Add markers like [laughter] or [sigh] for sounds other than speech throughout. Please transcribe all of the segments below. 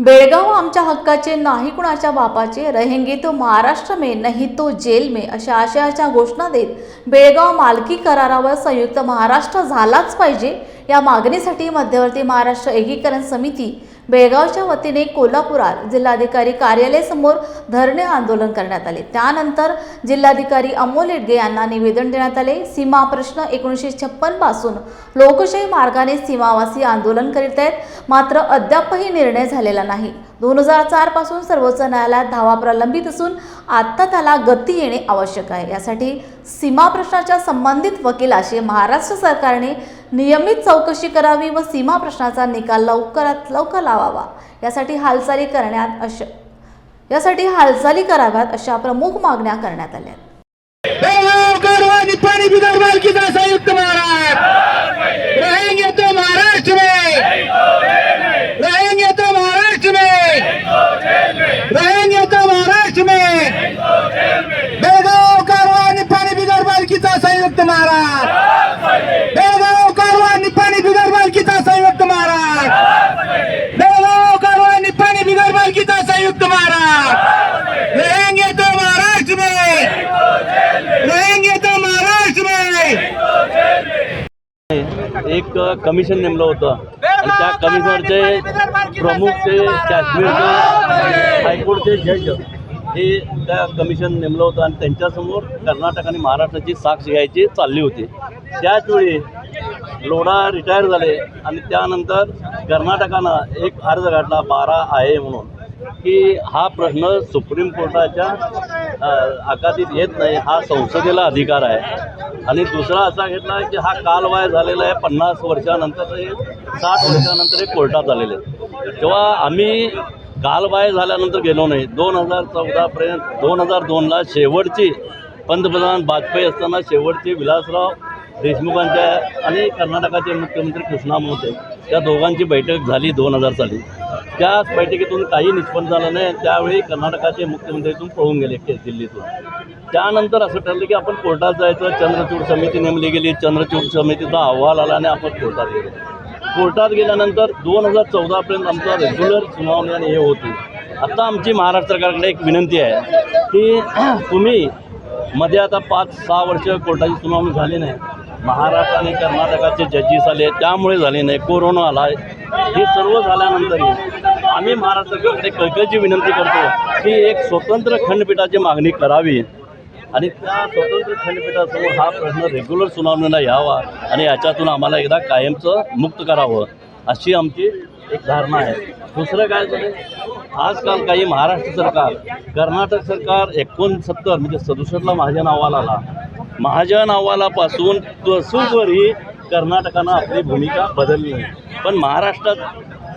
बेळगाव आमच्या हक्काचे नाही कुणाच्या बापाचे रहेंगे तो महाराष्ट्र में नहीं तो जेल में अशा आशयाच्या घोषणा देत बेळगाव मालकी करारावर संयुक्त महाराष्ट्र झालाच पाहिजे. या मागणीसाठी मध्यवर्ती महाराष्ट्र एकीकरण समिती बेळगावच्या वतीने कोल्हापुरात जिल्हाधिकारी कार्यालयासमोर धरणे आंदोलन करण्यात आले. त्यानंतर जिल्हाधिकारी अमोल येडगे यांना निवेदन देण्यात आले. सीमा प्रश्न एकोणीसशे छप्पनपासून लोकशाही मार्गाने सीमावासी आंदोलन करीत आहेत. मात्र अद्यापही निर्णय झालेला नाही. दोन हजार चारपासून सर्वोच्च न्यायालयात धावा प्रलंबित असून आता त्याला गती येणे आवश्यक आहे. यासाठी सीमा प्रश्नाच्या संबंधित वकिलाशी महाराष्ट्र सरकारने नियमित चौकशी करावी व सीमा प्रश्नाचा निकाल लवकरात लवकर लावावा. यासाठी हालचाली करण्यात अश यासाठी हालचाली कराव्यात अशा प्रमुख मागण्या करण्यात आल्या. महाराज। बेळगाव कारवानी पानी बिगड़ मालकीचा संयुक्त महाराष्ट्र रहेंगे तो महाराष्ट्र में रहेंगे तो महाराष्ट्र में रहेंगे तो महाराष्ट्र में बेळगाव कारवानी पानी बिगड़ मालकीचा संयुक्त महाराष्ट्र बेळगाव कारवानी पानी बिगड़ मालकीचा संयुक्त महाराष्ट्र बेळगाव कारवानी पानी बिगड़ मालकीचा संयुक्त महाराष्ट्र रहेंगे तो महाराष्ट्र में रहेंगे तो महाराष्ट्र में एक कमिशन नेमलं होतं. आणि त्या कमिशनरचे प्रमुख ते काश्मीरचे हायकोर्टचे जज हे त्या कमिशन नेमलं होतं आणि त्यांच्यासमोर कर्नाटक आणि महाराष्ट्राची साक्ष घ्यायची चालली होती. त्याचवेळी लोढा रिटायर झाले आणि त्यानंतर कर्नाटकानं एक अर्ज काढला बारा आहे म्हणून. की हा प्रश्न सुप्रीम कोर्टाच्या अ, येत नाही हा संसदेला अधिकार आहे आणि दुसरा असा घेतला की हा कालवाय झालेला आहे पन्नास वर्षानंतर साठ वर्षानंतर हे कोर्टात आलेले आहे. तेव्हा आम्ही कालवाय झाल्यानंतर गेलो नाही दोन हजार चौदापर्यंत दोन हजार दोनला शेवटची पंतप्रधान वाजपेयी असताना शेवटची विलासराव देशमुखांच्या आणि कर्नाटकाचे मुख्यमंत्री कृष्णा होते त्या दोघांची बैठक झाली दोन हजार साली त्या बैठकीतून काही निष्पन्न झालं नाही. त्यावेळी कर्नाटकाचे मुख्यमंत्री इथून पळून गेले के दिल्लीतून. त्यानंतर असं ठरलं की आपण कोर्टात जायचं. चंद्रचूड समिती नेमली गेली. चंद्रचूड समितीचा अहवाल आला आणि आपण कोर्टात गेलो. कोर्टात गेल्यानंतर दोन हजार चौदापर्यंत आमचा रेग्युलर सुनावणी आणि हे होती. आत्ता आमची महाराष्ट्र सरकारकडे एक विनंती आहे की [clears throat] तुम्ही मध्ये आता पाच सहा वर्ष कोर्टाची सुनावणी झाली नाही. महाराष्ट्र आणि कर्नाटकाचे जजेस आले. त्यामुळे झाले नाही. कोरोना आला. हे सर्व झाल्यानंतरही आम्ही महाराष्ट्र सरकारकडे कळकळीची विनंती करतो की एक स्वतंत्र खंडपीठाची मागणी करावी. आणि त्या स्वतंत्र खंडपीठासमोर हा प्रश्न रेग्युलर सुनावणीला यावा आणि याच्यातून आम्हाला एकदा कायमचं मुक्त करावं अशी आमची एक धारणा आहे. दुसरं काय झालं? आजकाल काही महाराष्ट्र सरकार कर्नाटक सरकार एकोणसत्तर म्हणजे सदुसष्टला महाजन अहवाल आला. महाजन अहवालापासून तसूवर ही कर्नाटकानं आपली भूमिका बदलली नाही पण महाराष्ट्रात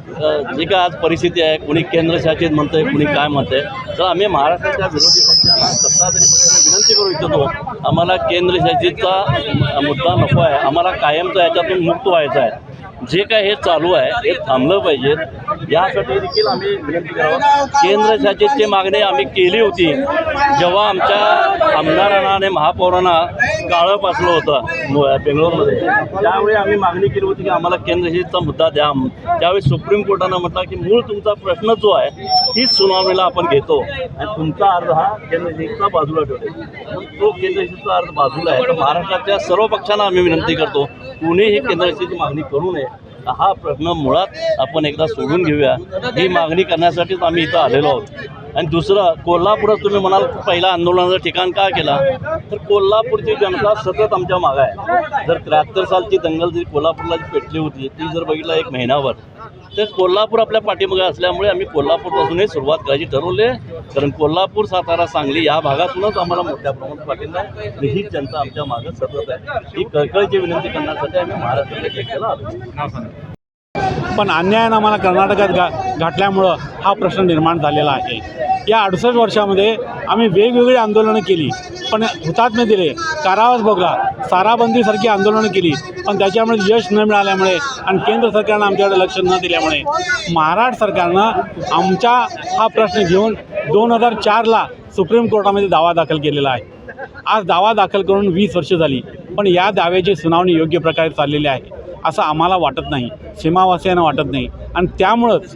जे जी काय आज परिस्थिती आहे कुणी केंद्रशासित म्हणतं आहे कुणी काय म्हणतं आहे तर आम्ही महाराष्ट्राच्या विरोधी पक्षांना सत्ताधारी पक्षाला विनंती करू इच्छितो. आम्हाला केंद्रशासितचा मुद्दा नको आहे. आम्हाला कायमचा याच्यातून मुक्त व्हायचं आहे. जे काय हे चालू आहे हे थांबलं पाहिजे. यासाठी देखील आम्ही विनंती करावं. केंद्रशासितची मागणी आम्ही केली होती. जेव्हा आमच्या आमदारांना आणि महापौरांना काळं पासलं होतं बेंगलोरमध्ये. त्यावेळी आम्ही मागणी केली होती की आम्हाला केंद्रशासितचा मुद्दा द्या. त्यावेळी सुप्रीम कोर्टानं म्हटलं की मूळ तुमचा प्रश्न जो आहे तीच सुनावणीला आपण घेतो. आणि तुमचा अर्ज हा केंद्रशासितचा बाजूला ठेवतो. तो केंद्रशासितचा अर्ज बाजूला आहे. तर महाराष्ट्राच्या सर्व पक्षांना आम्ही विनंती करतो कुणीही केंद्रशासितची मागणी करू नये. हा प्रश्न मुळात आपण एकदा सोडून घेऊया. ही मागणी करण्यासाठीच आम्ही इथं आलेलो आहोत. आणि दुसरं कोल्हापुरात तुम्ही म्हणाल पहिला आंदोलनाचं ठिकाण का केला? तर कोल्हापूरची जनता सतत आमच्या मागं आहे. जर त्र्याहत्तर सालची दंगल जी कोल्हापूरला जी पेटली होती ती जर बघितलं एक महिनाभर तर कोल्हापूर आपल्या पाठीमागे असल्यामुळे आम्ही कोल्हापूरपासूनही सुरुवात करायची ठरवले. कारण कोल्हापूर सातारा सांगली या भागातूनच आम्हाला मोठ्या प्रमाणात पाठिंबा आहे. आणि ही जनता आमच्या मागे सतत आहे. ही कळकळीची विनंती करण्यासाठी आम्ही महाराष्ट्राला केला आलो. पण अन्यायानं आम्हाला कर्नाटकात गा गाठल्यामुळं हा प्रश्न निर्माण झालेला आहे. या अडुसष्ट वर्षामध्ये आम्ही वेगवेगळी आंदोलनं केली. पण हुतात्मे दिले. कारावास भोगला. साराबंदीसारखी आंदोलनं केली. पण त्याच्यामुळे यश न मिळाल्यामुळे आणि केंद्र सरकारनं आमच्याकडे लक्ष न दिल्यामुळे महाराष्ट्र सरकारनं आमचा हा प्रश्न घेऊन दोन हजार चारला सुप्रीम कोर्टामध्ये दावा दाखल केलेला आहे. आज दावा दाखल करून वीस वर्ष झाली. पण या दाव्याची सुनावणी योग्य प्रकारे चाललेली आहे. असं आम्हाला वाटत नाही. सीमावासियांना वाटत नाही. आणि त्यामुळंच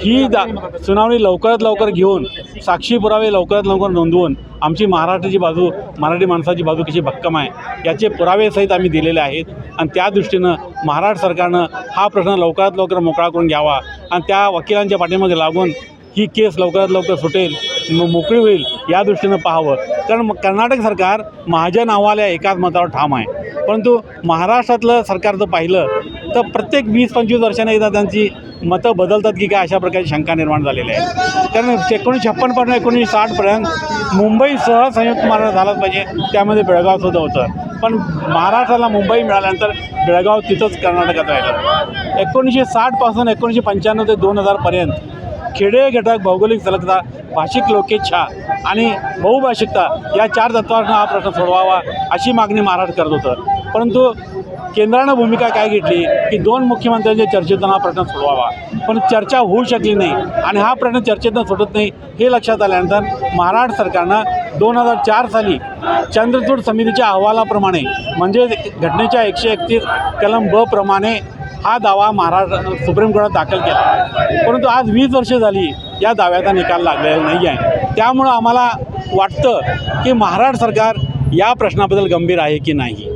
ही दा सुनावणी लवकरात लवकर घेऊन साक्षी पुरावे लवकरात लवकर नोंदवून आमची महाराष्ट्राची बाजू मराठी माणसाची बाजू कशी भक्कम आहे याचे पुरावे सहित आम्ही दिलेले आहेत. आणि त्या दृष्टीनं महाराष्ट्र सरकारनं हा प्रश्न लवकरात लवकर मोकळा करून घ्यावा. आणि त्या वकिलांच्या पाठीमागे लागून ही केस लवकरात लवकर सुटेल मोकळी होईल या दृष्टीनं पाहावं. कारण म- कर्नाटक सरकार माझ्या या एकाच मतावर ठाम आहे. परंतु महाराष्ट्रातलं सरकार जर पाहिलं तर प्रत्येक वीस पंचवीस वर्षाने एकदा त्यांची मतं बदलतात की काय अशा प्रकारची शंका निर्माण झालेली आहे. कारण एकोणीसशे छप्पनपासून एकोणीसशे साठपर्यंत मुंबईसह संयुक्त महाराष्ट्र झालाच पाहिजे त्यामध्ये बेळगावसुद्धा होतं. पण महाराष्ट्राला मुंबई मिळाल्यानंतर बेळगाव तिथंच कर्नाटकात राहिलं. एकोणीसशे साठपासून एकोणीसशे पंच्याण्णव ते दोन हजारपर्यंत खेडे घटक भौगोलिक सलगता भाषिक लोकेच्छा आणि बहुभाषिकता या चार तत्वांना हा प्रश्न सोडवावा अशी मागणी महाराष्ट्र करत होतं. परंतु केंद्रानं भूमिका काय घेतली की दोन मुख्यमंत्र्यांच्या चर्चेतून हा प्रश्न सोडवावा. पण चर्चा होऊ शकली नाही आणि हा प्रश्न चर्चेतून सुटत नाही हे लक्षात आल्यानंतर महाराष्ट्र सरकारनं दोन हजार चार साली चंद्रचूड समितीच्या अहवालाप्रमाणे म्हणजे घटनेच्या एकशे एकतीस कलम ब प्रमाणे हा दावा महाराष्ट्र सुप्रीम कोर्टात दाखल केला. परंतु आज वीस वर्षे झाली या दाव्याचा निकाल लागलेला नाही आहे. त्यामुळं आम्हाला वाटतं की महाराष्ट्र सरकार या प्रश्नाबद्दल गंभीर आहे की नाही?